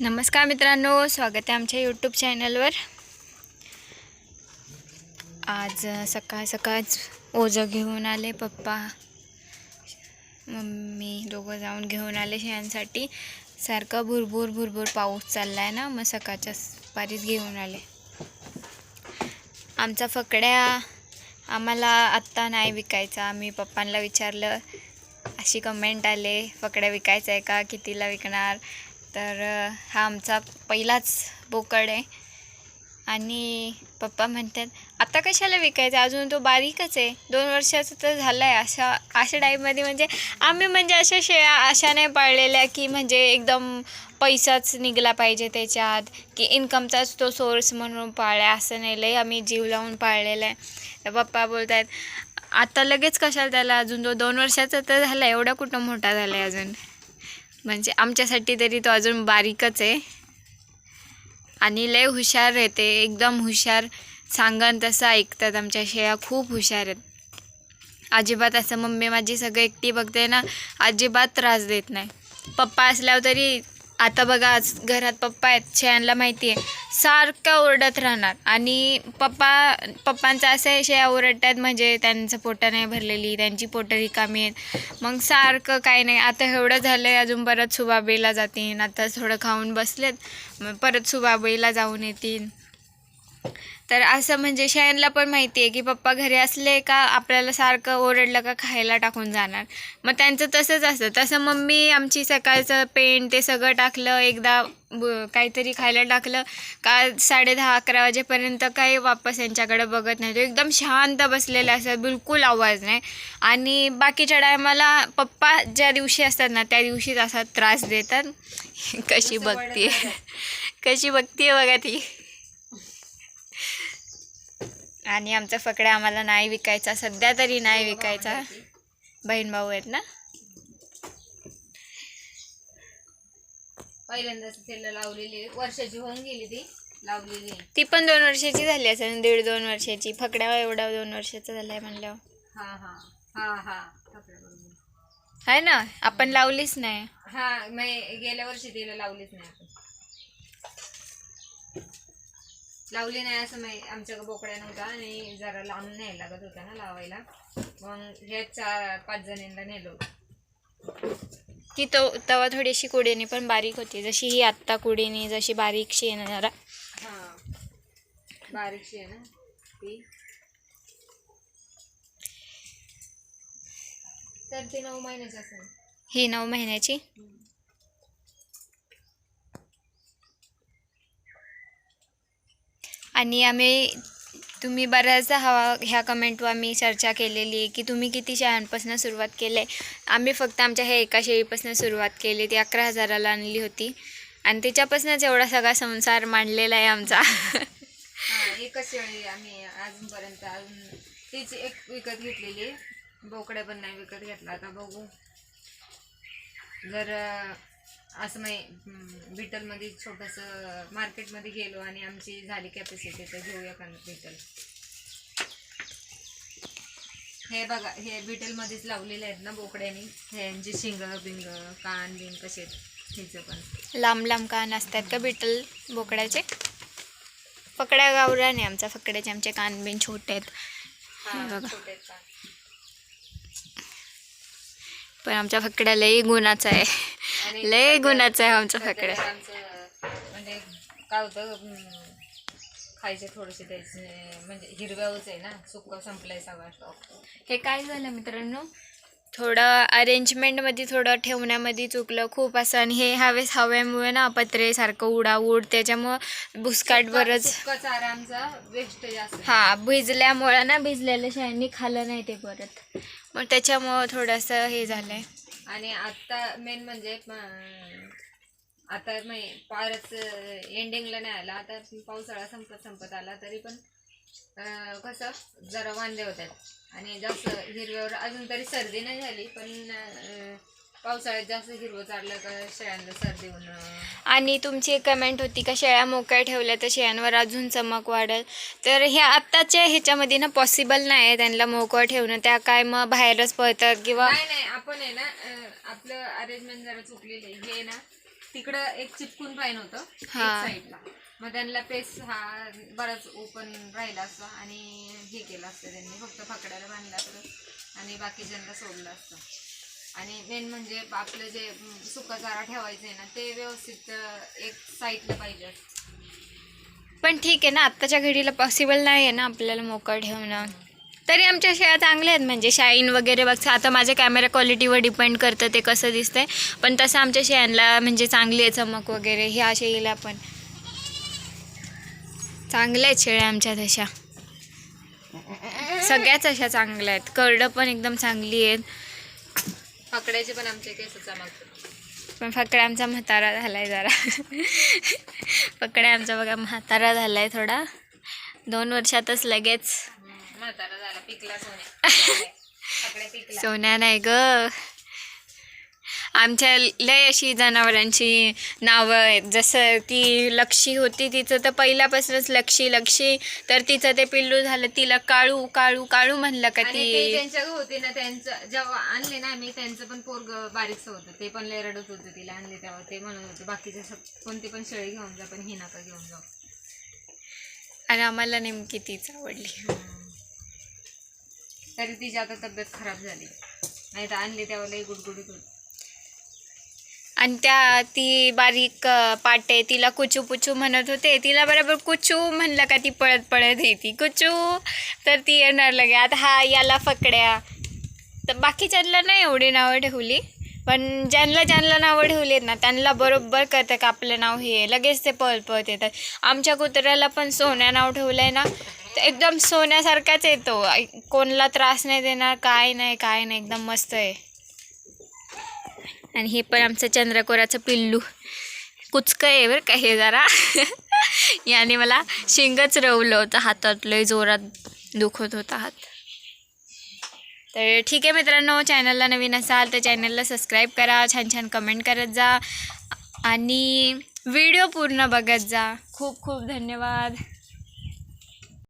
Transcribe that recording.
नमस्कार मित्रांनो स्वागत आहे आमच्या यूट्यूब चॅनलवर आज सकाळ सकाळच ओझं घेऊन आले पप्पा. मम्मी दोघं जाऊन घेऊन आले शेळ्यांसाठी सारखा भुरभूर भुरभूर पाऊस चालला आहे ना मग सकाळच्या पारीच घेऊन आले. आमचा फकड्या आम्हाला आत्ता नाही विकायचा. आम्ही पप्पांना विचारलं अशी कमेंट आले फकड्या विकायचा आहे का? कितीला विकणार? तर हा आमचा पहिलाच बोकड आहे. आणि पप्पा म्हणतात आता कशाला विकायचं? अजून तो बारीकच आहे. दोन वर्षाचा तर झाला आहे अशा अशा टाईपमध्ये म्हणजे आम्ही म्हणजे अशा शेळ्या अशा नाही पाळलेल्या की म्हणजे एकदम पैसाच निघला पाहिजे त्याच्यात की इन्कमचाच तो सोर्स म्हणून पाळल्या असं नाही लई आम्ही जीव लावून पाळलेला आहे. तर पप्पा बोलत आहेत आता लगेच कशाला त्याला अजून तो दोन वर्षाचा तर झाला एवढा कुठं मोठा झाला आहे अजून? म्हणजे आमच्यासाठी तरी तो अजून बारीकच आहे. आणि लय हुशार आहे ते एकदम हुशार. सांगन तसं ऐकतात आमच्या शेळ्या खूप हुशार आहेत. अजिबात असं मम्मी माझी सगळं एकटी बघते ना अजिबात त्रास देत नाही. पप्पा असल्यावर तरी आता बघा आज घरात पप्पा आहेत शेळ्यांना माहिती आहे सारखं ओरडत राहणार. आणि पप्पा पप्पांचं असं आहे शेळ्या ओरडतात म्हणजे त्यांचं पोटं नाही भरलेली त्यांची पोटं रिकामी आहेत. मग सारखं काही नाही. आता एवढं झालं आहे अजून परत सुबाबईला जातीन. आता थोडं खाऊन बसलेत मग परत सुबाबईला जाऊन येतील तर असं म्हणजे शयनला पण माहिती आहे की पप्पा घरी असले का आपल्याला सारखं ओरडलं का खायला टाकून जाणार. मग त्यांचं तसंच असतं. तसं मम्मी आमची सकाळचं पेंट ते सगळं टाकलं एकदा ब- काहीतरी खायला टाकलं का साडे दहा अकरा वाजेपर्यंत काही वापस यांच्याकडे बघत नाही. तो एकदम शांत बसलेला असतात बिलकुल आवाज नाही. आणि बाकीच्या टायमाला पप्पा ज्या दिवशी असतात ना त्या दिवशीच असा त्रास देतात. कशी बघतीये. कशी बघतीये बघा ती. आणि आमचा फकड्या आम्हाला नाही विकायचा. सध्या तरी नाही विकायचा. बहीण भाऊ आहेत ना? पहिल्यांदाच त्याला लावलेली. वर्षाची होऊन गेली ती. लावलेली. ती पण दोन वर्षाची झाली असेल. दीड दोन वर्षाची. फकड्या एवढा दोन वर्षाचा झालाय म्हणल्यावर. हा हा. हा हा. आहे ना? आपण लावलीच नाही. हा मग गेल्या वर्षी तिला लावलीच नाही आपण लावली नाही असं माही आमच्या बोकड्या नव्हता आणि जरा लांब न्यायला लागत होता ना लावायला. मग ह्या चार पाच जणींना नेलो. ती तो तेव्हा थोडीशी कुडीनी पण बारीक होती. जशी ही आत्ता कुडीनी जशी बारीकशी जरा हा बारीकशी आहे ना ती. तर ती नऊ महिन्याची असेल. ही नऊ महिन्याची? आणि आम्ही तुम्ही बऱ्याचदा हवा ह्या कमेंटवर आम्ही चर्चा केलेली आहे की तुम्ही किती शेळ्यांपासून सुरुवात केली. आहे आम्ही फक्त आमच्या ह्या एका शेळीपासून सुरुवात केली ती अकरा हजाराला आणली होती. आणि त्याच्यापासूनच एवढा सगळा संसार मांडलेला आहे आमचा. एकच शेळी आम्ही अजूनपर्यंत अजून तीच एक विकत घेतलेली. बोकड्या पण नाही विकत घेतला आता बघू. जर असं नाही बिटलमध्ये छोटंसं मार्केटमध्ये गेलो आणि आमची झाली कॅपॅसिटी तर घेऊया का बिटल हे बघा हे बिटलमध्येच लावलेले आहेत ना बोकड्यानी? ह्यांची शिंग बिंग कान बिंग कसे आहेत हिचं पण. लांब लांब कान असतात का बिटल बोकड्याचे? फकड्या नाही आमचा फकड्याचे आमचे कान बिन छोटे आहेत. बघा. पण आमच्या फकड्या लई गुणाचा आहे. लय गुणाचा आहे आमचा सध्या फकड्या आमचं म्हणजे काय होतं खायचे थोडेसे द्यायचे म्हणजे हिरव्यावच आहे ना सुक्का संपलाय सगळा स्टॉक हे काय झालं मित्रांनो? थोडं अरेंजमेंटमध्ये थोडं ठेवण्यामध्ये चुकलं खूप असं आणि हे हवेस हव्यामुळे ना पत्रे सारखं उडाऊड त्याच्यामुळं भुसकाट बरंच सुक्का चारा आमचा वेस्ट जास्त हा भिजल्यामुळं ना भिजलेल्या शाळांनी खाल्लं नाही ते परत. मग त्याच्यामुळं थोडंसं हे झालंय. आणि आत्ता मेन म्हणजे आता नाही फारच एंडिंगला नाही आला. आता पावसाळा संपत संपत आला तरी पण कसं जरा वांदे होतात. आणि जास्त हिरव्यावर अजून तरी सर्दी नाही झाली पण पावसाळ्यात जास्त हिरवं चाललं का शेळ्यांना सर्दी होणं? आणि तुमची एक कमेंट होती का शेळ्या मोकळ्या ठेवल्या तर शेळ्यांवर अजून चमक वाढेल. तर ह्या आत्ताच्या ह्याच्यामध्ये ना पॉसिबल नाही आहे त्यांना मोकळं ठेवणं. त्या काय मग बाहेरच पळतात किंवा नाही नाही आपण आहे ना अं, आपलं अरेंजमेंट जरा चुकलेलं आहे. हे ना तिकडं एक चिपकून पाहिजे होतं एक हा. साईडला मग त्यांना पेस हा बराच ओपन राहिला असता आणि हे केलं असतं त्यांनी. फक्त फकड्याला बांधलं असतं आणि बाकीच्यांना सोडलं असतं. आणि मेन म्हणजे आपलं जे अं, सुका चारा ठेवायचं आहे ना ते व्यवस्थित एक साईडला पाहिजे. पण ठीक आहे ना आत्ताच्या घडीला पॉसिबल नाही आहे ना आपल्याला मोकळ ठेवणं. तरी आमच्या शेळ्या चांगल्या आहेत म्हणजे शाईन वगैरे बघता आता माझ्या कॅमेरा क्वालिटीवर डिपेंड करतं ते कसं दिसतंय. पण तसं आमच्या शेळ्यांना म्हणजे चांगली आहे चमक वगैरे ह्या शेळीला पण चांगल्या आहेत शेळ्या आमच्या तशा. सगळ्याच अशा चांगल्या आहेत. करडं पण एकदम चांगली आहेत. फकड्याचे पण आमचे केस चमकतात पण फकडा आमचा म्हातारा झालाय जरा. फकडा आमचा बघा म्हातारा झालाय थोडा. दोन वर्षातच लगेच. म्हातारा झाला पिकला सोने फकड्या पिकला. सोन्या नाही ग. आमच्या लय अशी जनावरांची नावं आहेत. जसं ती लक्षी होती तिचं तर पहिल्यापासूनच लक्षी लक्षी. तर तिचं ते पिल्लू झालं तिला काळू काळू काळू म्हणलं का ते. ती ज्यांच्या होते ना त्यांचं जेव्हा आणले ना आम्ही त्यांचं पण पोरग बारीकचं होतं. ते पण लय रडत होतं तिला आणले तेव्हा. ते म्हणत होते बाकीचे कोणती पण शेळी घेऊन जा पण ही नका घेऊन जाऊ. आणि आम्हाला नेमकी तीच आवडली. तरी तिची आता तब्येत खराब झाली. नाही तर आणली तेव्हा लई गुडगुडीत होती. आणि त्या ती बारीक पाटे तिला कुचू पुचू म्हणत होते. तिला बरोबर कुचू म्हणलं का ती पळत पळत येते. कुचू! तर ती येणार लगे. आता हा याला फकड्या तर बाकीच्यांना नाही एवढी नावं ठेवली. पण ज्यांना ज्यांना नावं ठेवली ना त्यांना बरोबर कळतं का आपलं नाव हे. आहे. लगेच ते पळत पळत येतात. आमच्या कुत्र्याला पण सोन्या नाव ठेवलं आहे ना तर एकदम सोन्यासारखाच येतो. कोणाला त्रास नाही देणार काय नाही काय नाही. एकदम मस्त आहे. आणि हे पण आमचं चंद्रकोराचं पिल्लू. कुचकं आहे बरं का हे जरा. याने मला शिंगच रवलं होतं हातात. लय जोरात दुखत होता हात. तर ठीक आहे मित्रांनो चॅनलला नवीन असाल तर चॅनलला सबस्क्राईब करा. छान छान कमेंट करत जा. आणि व्हिडिओ पूर्ण बघत जा. खूप खूप धन्यवाद.